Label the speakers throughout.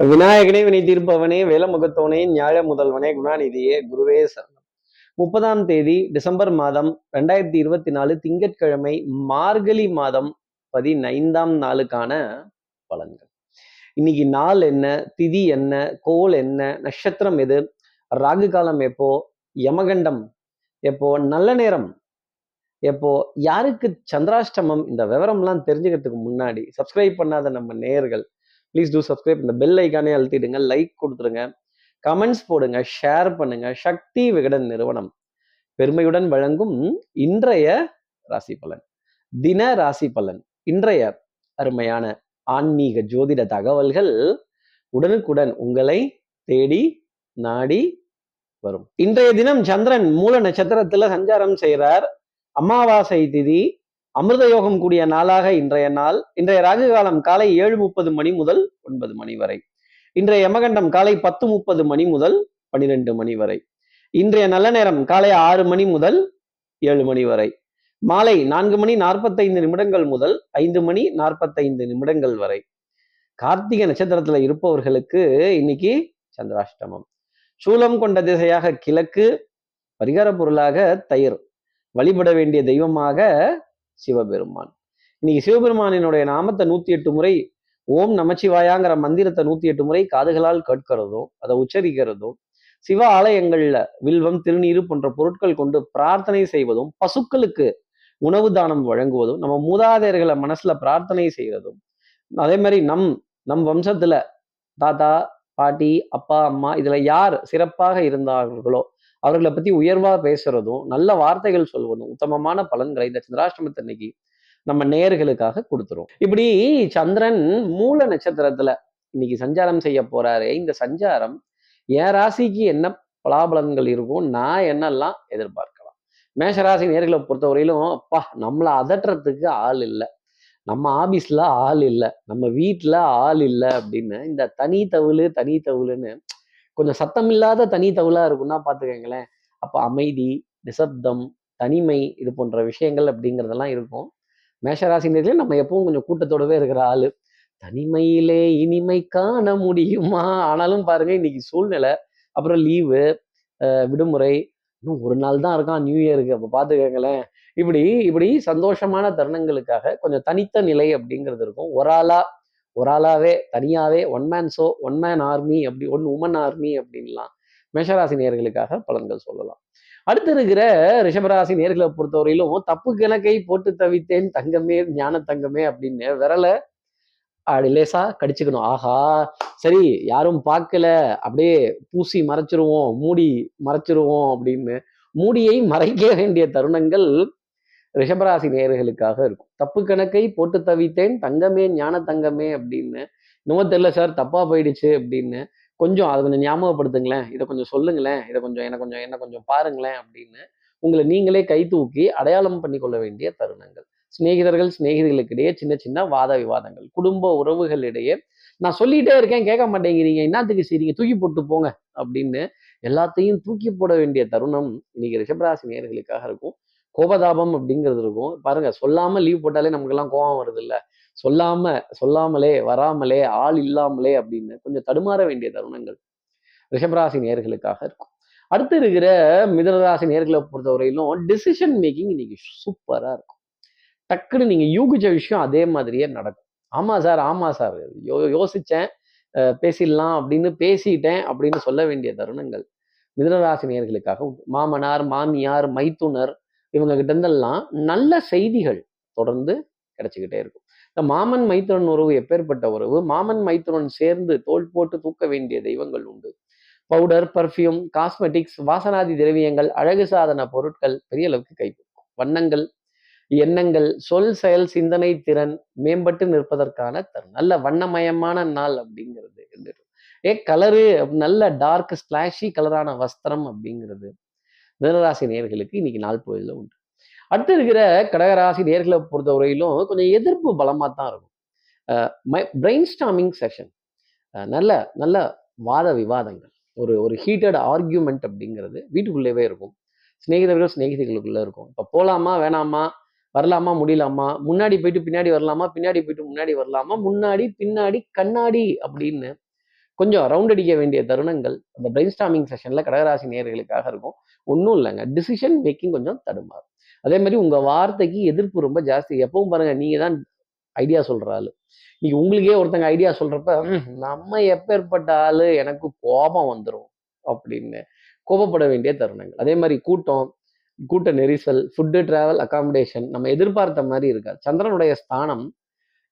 Speaker 1: விநாயகனே வினை தீர்ப்பவனே வேலமுகத்தோனே ஞாழ முதல்வனே குணாநிதியே குருவே சரணம். முப்பதாம் தேதி டிசம்பர் மாதம் ரெண்டாயிரத்தி இருபத்தி நாலு திங்கட்கிழமை மார்கழி மாதம் பதினைந்தாம் நாளுக்கான பலன்கள். இன்னைக்கு நாள் என்ன திதி என்ன கோல் என்ன நட்சத்திரம் எது ராகு காலம் எப்போ யமகண்டம் எப்போ நல்ல நேரம் எப்போ யாருக்கு சந்திராஷ்டமம் இந்த விவரம்லாம் தெரிஞ்சுக்கிறதுக்கு முன்னாடி சப்ஸ்கிரைப் பண்ணாத நம்ம நேர்கள் ப்ளீஸ் டூ சப்ஸ்கிரைப் இந்த பெல் ஐக்கானே அழுத்திடுங்க. லைக் கொடுத்துருங்க கமெண்ட்ஸ் போடுங்க. ஷேர் பண்ணுங்க. சக்தி விகடன் நிறுவனம். பெருமையுடன் வழங்கும் இன்றைய ராசி பலன். தின ராசி பலன். இன்றைய அருமையான ஆன்மீக ஜோதிட தகவல்கள் உடனுக்குடன் உங்களை தேடி நாடி வரும். இன்றைய தினம் சந்திரன் மூல நட்சத்திரத்துல சஞ்சாரம் செய்கிறார் அமாவாசை திதி அமிர்த யோகம் கூடிய நாளாக இன்றைய நாள். இன்றைய ராகு காலம் காலை ஏழு முப்பது மணி முதல் ஒன்பது மணி வரை. இன்றைய யமகண்டம் காலை பத்து முப்பது மணி முதல் பனிரெண்டு மணி வரை. இன்றைய நல்ல நேரம் காலை ஆறு மணி முதல் ஏழு மணி வரை. மாலை நான்கு மணி நாற்பத்தைந்து நிமிடங்கள் முதல் ஐந்து மணி நாற்பத்தைந்து நிமிடங்கள் வரை. கார்த்திகை நட்சத்திரத்துல இருப்பவர்களுக்கு இன்னைக்கு சந்திராஷ்டமம். சூலம் கொண்ட திசையாக கிழக்கு பரிகார பொருளாக தயிர். வழிபட வேண்டிய தெய்வமாக சிவபெருமான். இன்னைக்கு சிவபெருமானினுடைய நாமத்தை நூத்தி எட்டு முறை ஓம் நமச்சிவாயாங்கிற மந்திரத்தை நூத்தி எட்டு முறை காதுகளால் கேட்கிறதும் அதை உச்சரிக்கிறதும் சிவ ஆலயங்கள்ல வில்வம் திருநீர் போன்ற பொருட்கள் கொண்டு பிரார்த்தனை செய்வதும் பசுக்களுக்கு உணவு தானம் வழங்குவதும் நம்ம மூதாதையர்களை மனசுல பிரார்த்தனை செய்யறதும் அதே மாதிரி நம் நம் வம்சத்துல தாத்தா பாட்டி அப்பா அம்மா இதுல யார் சிறப்பாக இருந்தார்களோ அவர்களை பத்தி உயர்வா பேசுறதும் நல்ல வார்த்தைகள் சொல்வதும் உத்தமமான பலன்களை இந்த சந்திராஷ்டமத்தன்னைக்கு நம்ம நேர்களுக்காக கொடுத்துரும். இப்படி சந்திரன் மூல நட்சத்திரத்துல இன்னைக்கு சஞ்சாரம் செய்ய போறாரு. இந்த சஞ்சாரம் என் ராசிக்கு என்ன பலாபலன்கள் இருக்கும் நான் என்னெல்லாம் எதிர்பார்க்கலாம். மேஷராசி நேர்களை பொறுத்தவரையிலும் அப்பா நம்மளை அதட்டுறதுக்கு ஆள் இல்லை. நம்ம ஆபீஸ்ல ஆள் இல்லை. நம்ம வீட்டுல ஆள் இல்லை அப்படின்னு இந்த தனி தவுளு தனி தவுளுன்னு கொஞ்சம் சத்தம் இல்லாத தனி தவுளா இருக்கும்னா பார்த்துக்கங்களேன் அப்போ அமைதி நிசப்தம் தனிமை இது போன்ற விஷயங்கள் அப்படிங்கிறதெல்லாம் இருக்கும். மேஷராசினியர்களே நம்ம எப்பவும் கொஞ்சம் கூட்டத்தோடவே இருக்கிற ஆள். தனிமையிலே இனிமை காண முடியுமா? ஆனாலும் பாருங்க இன்னைக்கு சூழ்நிலை. அப்புறம் லீவு விடுமுறை. இன்னும் ஒரு நாள் தான் இருக்கான் நியூ இயருக்கு அப்போ பார்த்துக்கங்களேன் இப்படி இப்படி சந்தோஷமான தருணங்களுக்காக கொஞ்சம் தனித்த நிலை அப்படிங்கிறது இருக்கும். ஒரு ஆளாக ஒரு ஆளாவே தனியாவே one man show one man army அப்படி ஒன் உமன் ஆர்மி அப்படின்லாம் மேஷராசி நேர்களுக்காக பலன்கள் சொல்லலாம். அடுத்து இருக்கிற ரிஷபராசி நேர்களை பொறுத்தவரையிலும் தப்பு கணக்கை போட்டு தவித்தேன் தங்கமே ஞான தங்கமே அப்படின்னு விரலை அப்படி லேசா கடிச்சுக்கணும். ஆஹா சரி யாரும் பார்க்கல அப்படியே பூசி மறைச்சிருவோம் மூடி மறைச்சிருவோம் அப்படின்னு மூடியை மறைக்க வேண்டிய தருணங்கள் ரிஷபராசி நேர்களுக்காக இருக்கும். தப்பு கணக்கை போட்டு தவித்தேன் தங்கமே ஞான தங்கமே அப்படின்னு. இன்னமும் தெரியல சார் தப்பா போயிடுச்சு அப்படின்னு. கொஞ்சம் அதை கொஞ்சம் ஞாபகப்படுத்துங்களேன். இதை கொஞ்சம் சொல்லுங்களேன். இதை கொஞ்சம் என்ன கொஞ்சம் என்ன கொஞ்சம் பாருங்களேன் அப்படின்னு உங்களை நீங்களே கை தூக்கி அடையாளம் பண்ணி கொள்ள வேண்டிய தருணங்கள். சிநேகிதர்கள் சிநேகிதிகளுக்கு இடையே சின்ன சின்ன வாத விவாதங்கள். குடும்ப உறவுகளிடையே நான் சொல்லிட்டே இருக்கேன் கேட்க மாட்டேங்கிறீங்க. என்னத்துக்கு சரிங்க தூக்கி போட்டு போங்க அப்படின்னு எல்லாத்தையும் தூக்கி போட வேண்டிய தருணம் இன்னைக்கு ரிஷபராசி நேர்களுக்காக இருக்கும். கோபதாபம் அப்படிங்கிறது இருக்கும். பாருங்க சொல்லாம லீவ் போட்டாலே நமக்கெல்லாம் கோபம் வருது இல்ல சொல்லாம சொல்லாமலே வராமலே ஆள் இல்லாமலே அப்படின்னு கொஞ்சம் தடுமாற வேண்டிய தருணங்கள். ரிஷபராசி நேர்களுக்காக இருக்கும். அடுத்து இருக்கிற மிதனராசி நேர்களை பொறுத்தவரையிலும் டிசிஷன் மேக்கிங் இன்னைக்கு சூப்பரா இருக்கும். டக்குன்னு நீங்க யூகிச்ச விஷயம் அதே மாதிரியே நடக்கும். ஆமா சார் ஆமா சார். யோ யோசிச்சேன் பேசிடலாம் அப்படின்னு பேசிட்டேன் அப்படின்னு சொல்ல வேண்டிய தருணங்கள் மிதனராசி நேர்களுக்காக மாமனார் மாமியார் மைத்துனர் இவங்க கிட்ட இருந்தெல்லாம் நல்ல செய்திகள் தொடர்ந்து கிடைச்சிக்கிட்டே இருக்கும். இந்த மாமன் மைத்துரன் உறவு எப்பேற்பட்ட உறவு? மாமன் மைத்துரன் சேர்ந்து தோல் போட்டு தூக்க வேண்டிய தெய்வங்கள் உண்டு. பவுடர் பர்ஃப்யூம் காஸ்மெட்டிக்ஸ் வாசனாதி திரவியங்கள் அழகு சாதன பொருட்கள் பெரிய அளவுக்கு கைப்பற்றும் வண்ணங்கள் எண்ணங்கள் சொல் செயல் சிந்தனை திறன் மேம்பட்டு நிற்பதற்கான தருணம். நல்ல வண்ணமயமான நாள் அப்படிங்கிறது. இருந்துட்டு ஏ கலரு நல்ல டார்க் ஸ்லாஷி கலரான வஸ்திரம் அப்படிங்கிறது. மிதனராசி நேர்களுக்கு இன்னைக்கு நாள் பொழுதுல உண்டு. அடுத்து இருக்கிற கடகராசி நேர்களை பொறுத்தவரையிலும் கொஞ்சம் எதிர்ப்பு பலமாக தான் இருக்கும் பிரெயின் ஸ்டாமிங் செஷன் நல்ல நல்ல வாத விவாதங்கள். ஒரு ஒரு ஹீட்டட் ஆர்கியூமெண்ட் அப்படிங்கிறது வீட்டுக்குள்ளேவே இருக்கும். சிநேகிதர்கள் சிநேகிதிகளுக்குள்ள இருக்கும். இப்போ போகலாமா வேணாமா வரலாமா முடியலாமா முன்னாடி போயிட்டு பின்னாடி வரலாமா பின்னாடி போயிட்டு முன்னாடி வரலாமா முன்னாடி பின்னாடி கண்ணாடி அப்படின்னு கொஞ்சம் ரவுண்ட் அடிக்க வேண்டிய தருணங்கள் அந்த பிரெயின் ஸ்டாமிங் செஷனில் கடகராசி நேர்களுக்காக இருக்கும். ஒன்றும் இல்லைங்க. டிசிஷன் மேக்கிங் கொஞ்சம் தடுமாறும். அதே மாதிரி உங்கள் வார்த்தைக்கு எதிர்ப்பு ரொம்ப ஜாஸ்தி. எப்பவும் பாருங்கள் நீங்கள் தான் ஐடியா சொல்கிற ஆள். நீங்கள் உங்களுக்கே ஒருத்தங்க ஐடியா சொல்கிறப்ப நம்ம எப்பேற்பட்ட ஆள்? எனக்கு கோபம் வந்துடும் அப்படின்னு கோபப்பட வேண்டிய தருணங்கள். அதே மாதிரி கூட்டம் கூட்ட நெரிசல் ஃபுட்டு டிராவல் அகாமடேஷன் நம்ம எதிர்பார்த்த மாதிரி இருக்காது. சந்திரனுடைய ஸ்தானம்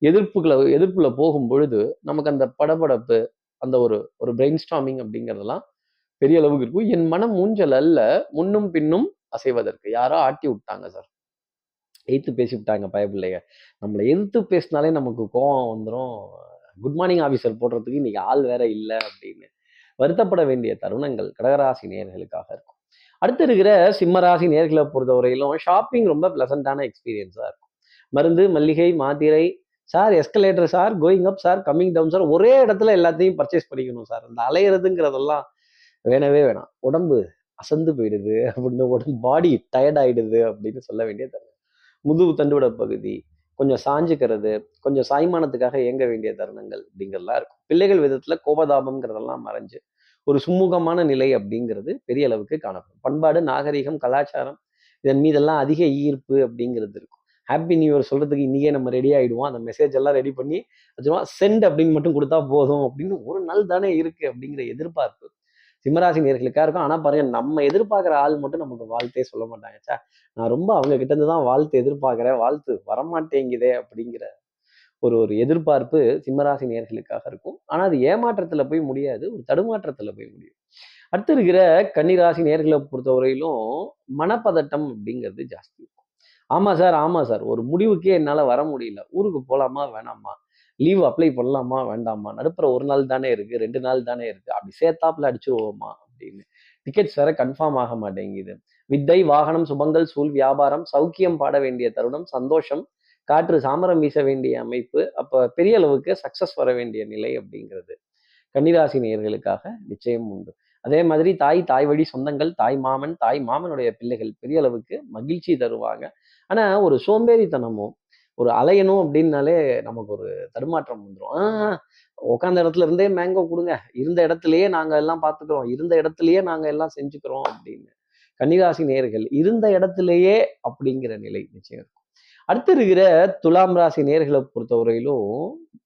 Speaker 1: எதிர்ப்புகளை எதிர்ப்புல போகும் பொழுது நமக்கு அந்த படபடப்பு அந்த ஒரு ஒரு பிரெயின் ஸ்டாமிங் அப்படிங்கிறதெல்லாம் பெரிய அளவுக்கு இருக்கும். என் மனம் மூஞ்சல் அல்ல முன்னும் பின்னும் அசைவதற்கு. யாரோ ஆட்டி விட்டாங்க சார் எய்த்து பேசி விட்டாங்க பயப்பிள்ளைங்க நம்மளை எதிர்த்து பேசினாலே நமக்கு கோவம் வந்துடும் குட் மார்னிங் ஆஃபீஸர் போடுறதுக்கு இன்னைக்கு ஆள் வேற இல்லை அப்படின்னு. வருத்தப்பட வேண்டிய தருணங்கள் கடகராசி நேர்களுக்காக இருக்கும். அடுத்து இருக்கிற சிம்மராசி நேர்களை பொறுத்தவரையிலும் ஷாப்பிங் ரொம்ப பிளசண்டான எக்ஸ்பீரியன்ஸாக இருக்கும். மருந்து மல்லிகை மாத்திரை sir escalator sir going up sir coming down sir ஒரே இடத்துல எல்லாத்தையும் பர்ச்சேஸ் பண்ணிக்கணும் சார் இந்த அலையிறதுங்கிறதெல்லாம் வேணவே வேணாம். உடம்பு அசந்து போயிடுது அப்படின்னு உடம்பு பாடி டயர்ட் ஆயிடுது அப்படின்னு சொல்ல வேண்டிய தருணம். முதுகு தண்டுவிட பகுதி கொஞ்சம் சாஞ்சுக்கிறது கொஞ்சம் சாய்மானத்துக்காக இயங்க வேண்டிய தருணங்கள் அப்படிங்கிறதுலாம் இருக்கும். பிள்ளைகள் விதத்துல கோபதாபம்ங்கிறதெல்லாம் மறைஞ்சு ஒரு சுமூகமான நிலை அப்படிங்கிறது பெரிய அளவுக்கு காணப்படும். பண்பாடு நாகரிகம் கலாச்சாரம் இதன் மீதெல்லாம் அதிக ஈர்ப்பு அப்படிங்கிறது இருக்கும். ஹாப்பி நியூ இயர் சொல்றதுக்கு இன்னைக்கே நம்ம ரெடி ஆயிடுவோம். அந்த மெசேஜ் எல்லாம் ரெடி பண்ணி சென்ட் அப்படின்னு மட்டும் கொடுத்தா போதும் அப்படின்னு ஒரு நாள் தானே இருக்கு அப்படிங்கிற எதிர்பார்ப்பு சிம்மராசி நேர்களுக்காக இருக்கும். ஆனால் பாருங்க நம்ம எதிர்பார்க்குற ஆள் மட்டும் நமக்கு வாழ்த்தே சொல்ல மாட்டாங்க. சார் நான் ரொம்ப அவங்க கிட்டேருந்து தான் வாழ்த்து எதிர்பார்க்குறேன். வாழ்த்து வரமாட்டேங்குதே அப்படிங்கிற ஒரு ஒரு எதிர்பார்ப்பு சிம்மராசி நேர்களுக்காக இருக்கும். ஆனால் அது ஏமாற்றத்தில் போய் முடியாது ஒரு தடுமாற்றத்தில் போய் முடியும். அடுத்து இருக்கிற கன்னிராசி நேர்களை பொறுத்தவரையிலும் மனப்பதட்டம் அப்படிங்கிறது ஜாஸ்தி இருக்கும். ஆமாம் சார் ஆமாம் சார். ஒரு முடிவுக்கே என்னால் வர முடியல. ஊருக்கு போகலாமா வேணாமா? லீவ் அப்ளை பண்ணலாமா வேண்டாமா? நடுப்புற ஒரு நாள் தானே இருக்கு ரெண்டு நாள் தானே இருக்கு. அப்படி சேர்த்தாப்புல அடிச்சிருவோமா? அப்படின்னு. டிக்கெட்ஸ் வேற கன்ஃபார்ம் ஆக மாட்டேங்குது. வித்தை வாகனம் சுபங்கள் சூழ் வியாபாரம் சௌக்கியம் பாட வேண்டிய தருணம் சந்தோஷம் காற்று சாமரம் வீச வேண்டிய அமைப்பு அப்ப பெரிய அளவுக்கு சக்சஸ் வர வேண்டிய நிலை அப்படிங்கிறது. கன்னிராசி நேயர்களுக்காக நிச்சயம் உண்டு. அதே மாதிரி தாய் தாய் வழி சொந்தங்கள் தாய் மாமன் தாய் மாமனுடைய பிள்ளைகள் பெரிய அளவுக்கு மகிழ்ச்சி தருவாங்க. ஆனா ஒரு சோம்பேறித்தனமும் ஒரு அலையணும் அப்படின்னாலே நமக்கு ஒரு தடுமாற்றம் வந்துடும் உட்காந்த இடத்துல இருந்தே மேங்கோ கொடுங்க. இருந்த இடத்துலயே நாங்க எல்லாம் பார்த்துக்கிறோம் இருந்த இடத்துலயே நாங்க எல்லாம் செஞ்சுக்கிறோம் அப்படின்னு. கன்னிராசி நேர்கள் இருந்த இடத்துலயே அப்படிங்கிற நிலை நிச்சயம் இருக்கும். அடுத்து இருக்கிற துலாம் ராசி நேர்களை பொறுத்தவரையிலும்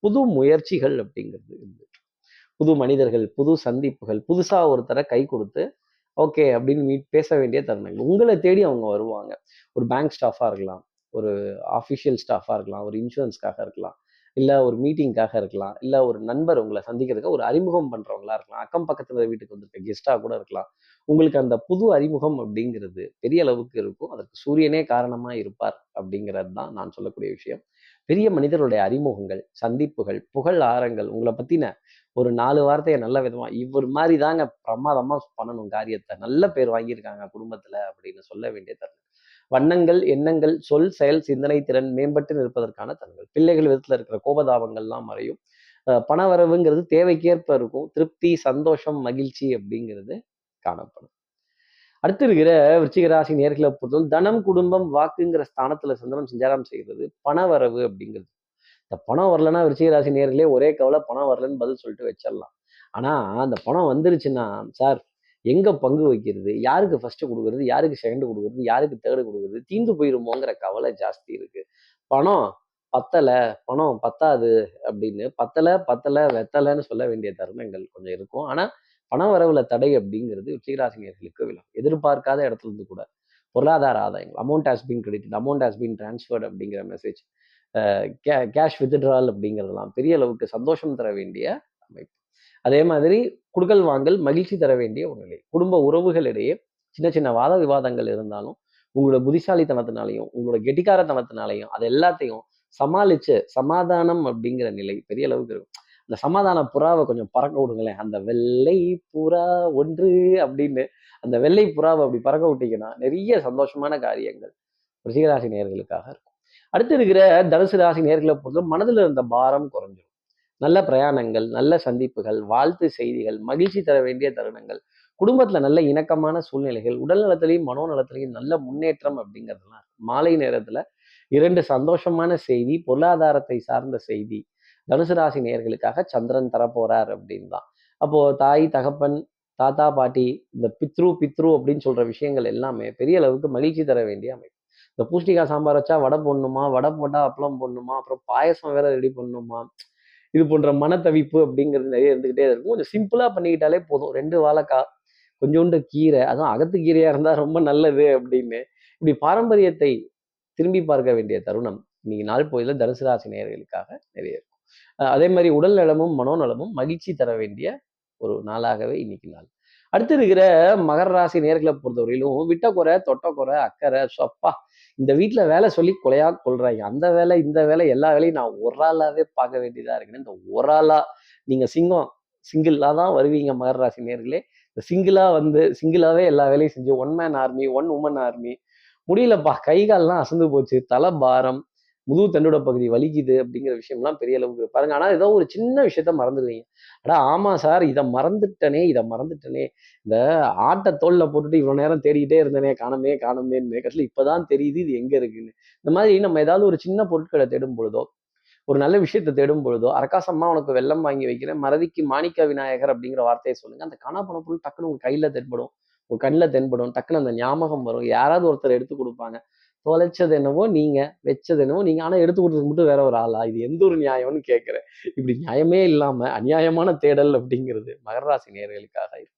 Speaker 1: புது முயற்சிகள் அப்படிங்கிறது இருக்கு புது மனிதர்கள் புது சந்திப்புகள் புதுசா ஒருத்தரை கை கொடுத்து ஓகே அப்படின்னு மீட் பேச வேண்டிய தருணங்கள். உங்களை தேடி அவங்க வருவாங்க. ஒரு பேங்க் ஸ்டாஃபா இருக்கலாம். ஒரு ஆஃபிஷியல் ஸ்டாஃபாக இருக்கலாம் ஒரு இன்சூரன்ஸ்க்காக இருக்கலாம் இல்லை ஒரு மீட்டிங்காக இருக்கலாம் இல்லை ஒரு நண்பர் உங்களை சந்திக்கிறதுக்கு ஒரு அறிமுகம் பண்ணுறவங்களா இருக்கலாம் அக்கம் பக்கத்தில் வீட்டுக்கு வந்திருக்க கெஸ்ட்டாக கூட இருக்கலாம். உங்களுக்கு அந்த புது அறிமுகம் அப்படிங்கிறது பெரிய அளவுக்கு இருக்கும். அதற்கு சூரியனே காரணமா இருப்பார் அப்படிங்கிறது தான் நான் சொல்லக்கூடிய விஷயம். பெரிய மனிதருடைய அறிமுகங்கள் சந்திப்புகள் புகழ் ஆரங்கள் உங்களை பத்தின ஒரு நாலு வார்த்தையை நல்ல விதமாக இவர் மாதிரி தாங்க பிரமாதமா பண்ணணும் காரியத்தை. நல்ல பேர் வாங்கியிருக்காங்க குடும்பத்தில் அப்படின்னு சொல்ல வேண்டிய தருணம். வண்ணங்கள் எண்ணங்கள் சொல் செயல் சிந்தனை திறன் மேம்பட்டு நிற்பதற்கான தன்மை பிள்ளைகள் விதத்துல இருக்கிற கோபதாபங்கள்லாம் மறையும். பணவரவுங்கிறது பண வரவுங்கிறது தேவைக்கேற்ப இருக்கும். திருப்தி சந்தோஷம் மகிழ்ச்சி அப்படிங்கிறது காணப்படும். அடுத்து இருக்கிற விருச்சிகராசி நேர்களை பொறுத்தவரை தனம் குடும்பம் வாக்குங்கிற ஸ்தானத்துல சந்திரன் சஞ்சாரம் செய்கிறது பண வரவு அப்படிங்கிறது. இந்த பணம் வரலன்னா விருச்சிகராசி நேர்களே ஒரே கவலை பணம் வரலன்னு பதில் சொல்லிட்டு வச்சிடலாம். ஆனா அந்த பணம் வந்துருச்சுன்னா சார் எங்கே பங்கு வைக்கிறது யாருக்கு ஃபஸ்ட்டு கொடுக்குறது யாருக்கு செகண்டு கொடுக்குறது யாருக்கு தேர்டு கொடுக்குறது தீந்து போயிருமோங்கிற கவலை ஜாஸ்தி இருக்குது பணம் பத்தலை பணம் பத்தாது அப்படின்னு பத்தலை பத்தல வெத்தலைன்னு சொல்ல வேண்டிய தருணங்கள் கொஞ்சம் இருக்கும். ஆனால் பண வரவுல தடை அப்படிங்கிறது உச்சிகராசினியர்களுக்கு விழும் எதிர்பார்க்காத இடத்துல இருந்து கூட. பொருளாதார ஆதாயங்கள் amount has been credit amount has been transferred அப்படிங்கிற மெசேஜ் கே கேஷ் வித்ட்ரால் அப்படிங்கிறதெல்லாம் பெரிய அளவுக்கு சந்தோஷம் தர வேண்டிய அமைப்பு. அதே மாதிரி குடுக்கல் வாங்கல் மகிழ்ச்சி தர வேண்டிய ஒரு நிலை. குடும்ப உறவுகளிடையே சின்ன சின்ன வாத விவாதங்கள் இருந்தாலும் உங்களோட புத்திசாலித்தனத்தினாலையும் உங்களோட கெட்டிக்காரத்தனத்தினாலையும் அது எல்லாத்தையும் சமாளிச்சு சமாதானம் அப்படிங்கிற நிலை பெரிய அளவுக்கு இருக்கும். அந்த சமாதான புறாவை கொஞ்சம் பறக்க விடுங்களேன். அந்த வெள்ளை புறா ஒன்று அப்படின்னு அந்த வெள்ளை புறாவை அப்படி பறக்க விட்டீங்கன்னா நிறைய சந்தோஷமான காரியங்கள் ரிஷிகராசி நேர்களுக்காக இருக்கும். அடுத்து இருக்கிற தனுசு ராசி நேர்களை பொறுத்த மனதில் இருந்த பாரம் குறைஞ்சிரும். நல்ல பிரயாணங்கள் நல்ல சந்திப்புகள் வாழ்த்து செய்திகள் மகிழ்ச்சி தர வேண்டிய தருணங்கள் குடும்பத்துல நல்ல இணக்கமான சூழ்நிலைகள் உடல் நலத்திலையும் மனோநலத்திலையும் நல்ல முன்னேற்றம் அப்படிங்கிறதுலாம் மாலை நேரத்துல இரண்டு சந்தோஷமான செய்தி பொருளாதாரத்தை சார்ந்த செய்தி. தனுசு ராசி நேர்களுக்காக சந்திரன் தரப்போறார் அப்படின்னு தான் அப்போ தாய் தகப்பன் தாத்தா பாட்டி இந்த பித்ரு பித்ரு அப்படின்னு சொல்ற விஷயங்கள் எல்லாமே பெரிய அளவுக்கு மகிழ்ச்சி தர வேண்டிய அமைப்பு. இந்த பூஷ்டிகா சாம்பார் வச்சா வடை போடணுமா வடை போட்டா அப்பளம் போடணுமா அப்புறம் பாயசம் வேற ரெடி பண்ணணுமா இது போன்ற மனத்தவிப்பு அப்படிங்கிறது நிறைய இருந்துக்கிட்டே இருக்கும். கொஞ்சம் சிம்பிளா பண்ணிக்கிட்டாலே போதும். ரெண்டு வாழைக்காய் கொஞ்சோண்டு கீரை அதுவும் அகத்து கீரையா இருந்தா ரொம்ப நல்லது அப்படின்னு. இப்படி பாரம்பரியத்தை திரும்பி பார்க்க வேண்டிய தருணம் இன்னைக்கு நாள் போயில தனுசு ராசி நேர்களுக்காக நிறைய இருக்கும். அதே மாதிரி உடல் நலமும் மனோநலமும் மகிழ்ச்சி தர வேண்டிய ஒரு நாளாகவே இன்னைக்கு நாள். அடுத்து இருக்கிற மகர ராசி நேர்களை பொறுத்தவரையிலும் விட்டக்குறை தொட்டக்குறை அக்கறை சொப்பா இந்த வீட்டில் வேலை சொல்லி கொலையா கொள்றாங்க அந்த வேலை இந்த வேலை எல்லா வேலையும் நான் ஒரு ஆளாவே பார்க்க வேண்டியதாக இருக்குன்னு இந்த ஒரு ஆளா நீங்கள் சிங்கம் சிங்கிளாக தான் வருவீங்க மகர ராசி நேர்களே. இந்த சிங்கிளாக வந்து சிங்கிளாகவே எல்லா வேலையும் செஞ்சு one man army one woman army முடியலப்பா கை கால்லாம் அசந்து போச்சு தலை பாரம் முதுகு தண்டோட பகுதி வலிக்குது அப்படிங்கிற விஷயம்லாம் பெரிய அளவுக்கு பாருங்க. ஆனா ஏதோ ஒரு சின்ன விஷயத்த மறந்துடுவீங்க. அடா ஆமா சார் இதை மறந்துட்டனே இதை மறந்துட்டனே. இந்த ஆட்டை தோல்ல போட்டுட்டு இவ்வளவு நேரம் தேடிக்கிட்டே இருந்தனே காணமே காணமேன்னு இப்போ இப்பதான் தெரியுது இது எங்க இருக்குன்னு. இந்த மாதிரி நம்ம ஏதாவது ஒரு சின்ன பொருட்களை தேடும் பொழுதோ ஒரு நல்ல விஷயத்தை தேடும் பொழுதோ அரக்காசம்மா உனக்கு வெள்ளம் வாங்கி வைக்கிறேன் மறதிக்கு மாணிக்க விநாயகர் அப்படிங்கிற வார்த்தையை சொல்லுங்க. அந்த காணா பொருள் டக்குன்னு உங்க கையில தென்படும் உங்க கண்ணில் தென்படும் டக்குன்னு அந்த ஞாபகம் வரும். யாராவது ஒருத்தர் எடுத்து கொடுப்பாங்க. தொலைச்சது என்னவோ நீங்க வச்சது என்னவோ நீங்க. ஆனா எடுத்து கொடுத்தது மட்டும் வேற ஒரு ஆளா? இது எந்த ஒரு நியாயம்னு கேட்கிறேன். இப்படி நியாயமே இல்லாம அநியாயமான தேடல் அப்படிங்கிறது மகராசி நேர்களுக்காக இருக்கும்.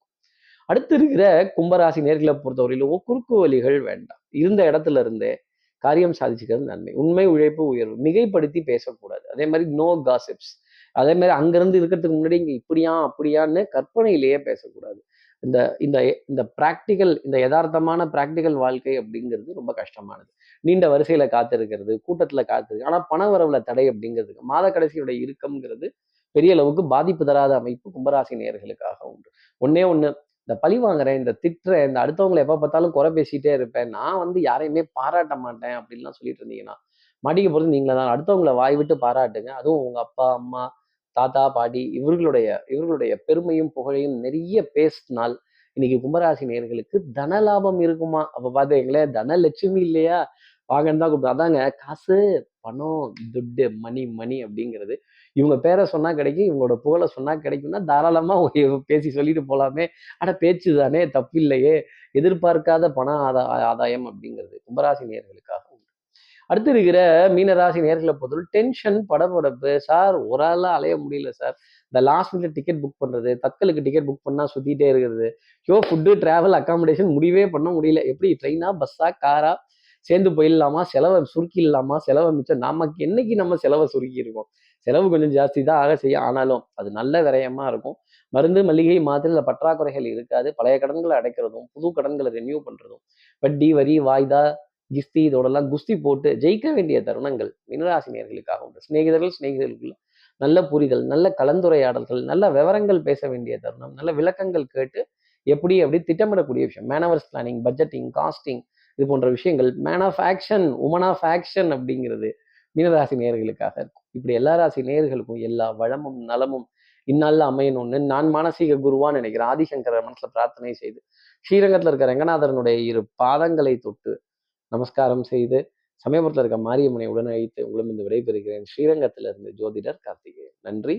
Speaker 1: அடுத்து இருக்கிற கும்பராசி நேர்களை பொறுத்தவரையிலும் குறுக்கு வழிகள் வேண்டாம். இருந்த இடத்துல இருந்தே காரியம் சாதிச்சுக்கிறது நன்மை. உண்மை உழைப்பு உயர்வு மிகைப்படுத்தி பேசக்கூடாது. அதே மாதிரி நோ காசிப்ஸ் அதே மாதிரி அங்கிருந்து இருக்கிறதுக்கு முன்னாடி இங்க இப்படியா அப்படியான்னு கற்பனையிலேயே பேசக்கூடாது. இந்த இந்த இந்த ப்ராக்டிக்கல் இந்த யதார்த்தமான ப்ராக்டிக்கல் வாழ்க்கை அப்படிங்கிறது ரொம்ப கஷ்டமானது. நீண்ட வரிசையில காத்திருக்கிறது கூட்டத்துல காத்திருக்கு ஆனா பண வரவுல தடை அப்படிங்கிறதுக்கு மாத கடைசியோட இறுக்கம்ங்கிறது பெரிய அளவுக்கு பாதிப்பு தராத அமைப்பு கும்பராசி நேயர்களுக்காக உண்டு. ஒன்னே ஒண்ணு இந்த பழி வாங்குறேன் இந்த திட்டுறேன் இந்த அடுத்தவங்களை எப்ப பார்த்தாலும் குறை பேசிட்டே இருப்பேன். நான் வந்து யாரையுமே பாராட்ட மாட்டேன் அப்படின்லாம் சொல்லிட்டு இருந்தீங்கன்னா மாட்டிக்க போறது நீங்களே தான் அடுத்தவங்களை வாய் விட்டு பாராட்டுங்க. அதுவும் உங்க அப்பா அம்மா தாத்தா பாட்டி இவர்களுடைய இவர்களுடைய பெருமையும் புகழையும் நிறைய பேசினால் இன்னைக்கு கும்பராசி நேர்களுக்கு தன லாபம் இருக்குமா? அப்ப பாத்தீங்களேன் தனலட்சுமி இல்லையா? வாங்கன்னு தான் கூப்பிட்டு அதாங்க காசு பணம் துட்டு மணி மணி அப்படிங்கிறது. இவங்க பேரை சொன்னா கிடைக்கும் இவங்களோட புகழை சொன்னா கிடைக்கும்னா தாராளமா பேசி சொல்லிட்டு போலாமே. ஆனா பேச்சு தானே தப்பில்லையே. எதிர்பார்க்காத பண ஆதா ஆதாயம் அப்படிங்கிறது கும்பராசி நேர்களுக்காக அடுத்து இருக்கிற மீனராசி நேர்களை பொறுத்தவரை டென்ஷன் படபடப்பு சார் ஒரு ஆளாக அலைய முடியல சார் இந்த லாஸ்ட் மினிட் டிக்கெட் புக் பண்ணுறது தக்கலுக்கு டிக்கெட் புக் பண்ணால் சுற்றிட்டே இருக்கிறது. யோ ஃபுட்டு ட்ராவல் அக்காமடேஷன் முடிவே பண்ண முடியல. எப்படி ட்ரெயினா பஸ்ஸா காரா சேர்ந்து போயிடலாமா? செலவை சுருக்கிடலாமா? செலவை மிச்சம் நமக்கு என்னைக்கு நம்ம செலவை சுருக்கியிருக்கோம்? செலவு கொஞ்சம் ஜாஸ்தி தான் ஆக செய்ய ஆனாலும் அது நல்ல விரயமா இருக்கும். மருந்து மளிகை மாத்திரையில் பற்றாக்குறைகள் இருக்காது. பழைய கடன்களை அடைக்கிறதும் புது கடன்களை ரெனியூ பண்ணுறதும் வட்டி வரி வாய்தா கிஸ்தி இதோடலாம் குஸ்தி போட்டு ஜெயிக்க வேண்டிய தருணங்கள் மினராசினியர்களுக்காக உண்டு. சிநேகிதர்கள் சிநேகிதர்களுக்குள்ள நல்ல புரிதல் நல்ல கலந்துரையாடல்கள் நல்ல விவரங்கள் பேச வேண்டிய தருணம் நல்ல விளக்கங்கள் கேட்டு எப்படி அப்படி திட்டமிடக்கூடிய விஷயம். மேனவர்ஸ் பிளானிங் பட்ஜெட்டிங் காஸ்டிங் இது போன்ற விஷயங்கள் man of action woman of action அப்படிங்கிறது மீனராசி நேயர்களுக்காக இருக்கும். இப்படி எல்லா ராசி நேயர்களுக்கும் எல்லா வளமும் நலமும் இந்நாளில் அமையணும்னு நான் மானசீக குருவான்னு நினைக்கிறேன். ஆதிசங்கர மனசுல பிரார்த்தனை செய்து ஸ்ரீரங்கத்தில் இருக்கிற ரங்கநாதரனுடைய இரு பாதங்களை தொட்டு நமஸ்காரம் செய்து சமயபுரத்தில் இருக்க மாரியம்மனை உடன் அழைத்து உங்களும் இந்த விடைபெறுகிறேன். ஸ்ரீரங்கத்திலிருந்து ஜோதிடர் கார்த்திகேயன். நன்றி.